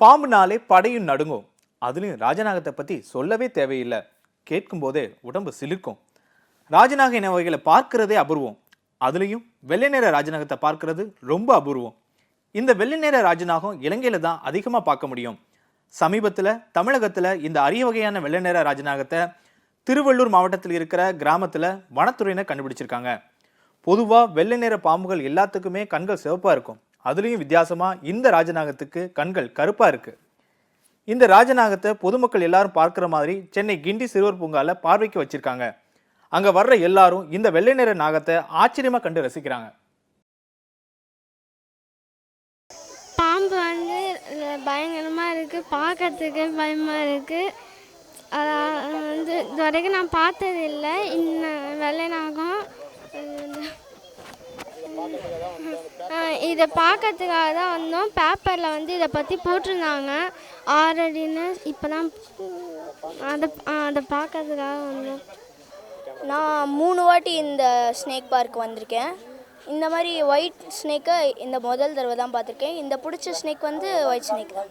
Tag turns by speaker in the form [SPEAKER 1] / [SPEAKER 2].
[SPEAKER 1] பாம்புனாலே படையும் நடுங்கும். அதுலேயும் ராஜநாகத்தை பற்றி சொல்லவே தேவையில்லை. கேட்கும் போதே உடம்பு சிலிர்க்கும். ராஜநாக இனவகைகளை பார்க்கிறதே அபூர்வம். அதுலேயும் வெள்ளை நிற ராஜநாகத்தை பார்க்கறது ரொம்ப அபூர்வம். இந்த வெள்ளை நிற ராஜநாகம் இலங்கையில் தான் அதிகமாக பார்க்க முடியும். சமீபத்தில் தமிழகத்தில் இந்த அரிய வகையான வெள்ளை நிற ராஜநாகத்தை திருவள்ளூர் மாவட்டத்தில் இருக்கிற கிராமத்தில் வனத்துறையினர் கண்டுபிடிச்சிருக்காங்க. பொதுவாக வெள்ளை நிற பாம்புகள் எல்லாத்துக்குமே கண்கள் சிவப்பாக இருக்கும். அதுலேயும் வித்தியாசமாக இந்த ராஜநாகத்துக்கு கண்கள் கருப்பாக இருக்குது இந்த ராஜநாகத்தை பொதுமக்கள் எல்லாரும் பார்க்குற மாதிரி சென்னை கிண்டி சிறுவர் பூங்காவில் பார்வைக்கு வச்சுருக்காங்க. அங்கே வர்ற எல்லாரும் இந்த வெள்ளை நிற நாகத்தை ஆச்சரியமாக கண்டு ரசிக்கிறாங்க.
[SPEAKER 2] பாம்பு வந்து பயங்கரமாக இருக்குது பார்க்கறதுக்கு பயமாக இருக்குது வந்து இது வரைக்கும் நான் பார்த்தது இல்லை இந்த வெள்ளை நாகம் இதை பார்க்கறதுக்காக தான் வந்தோம். பேப்பரில் வந்து இதை பற்றி போட்டிருந்தாங்க. ஆறடின்னு இப்போ தான் அதை அதை பார்க்கறதுக்காக வந்தோம்.
[SPEAKER 3] நான் மூணு வாட்டி இந்த ஸ்னேக் பார்க் வந்திருக்கேன். இந்த மாதிரி ஒயிட் ஸ்னேக்கை இந்த முதல் தடவை தான் பார்த்துருக்கேன். இந்த பிடிச்ச ஸ்னேக் வந்து ஒயிட் ஸ்னேக் தான்.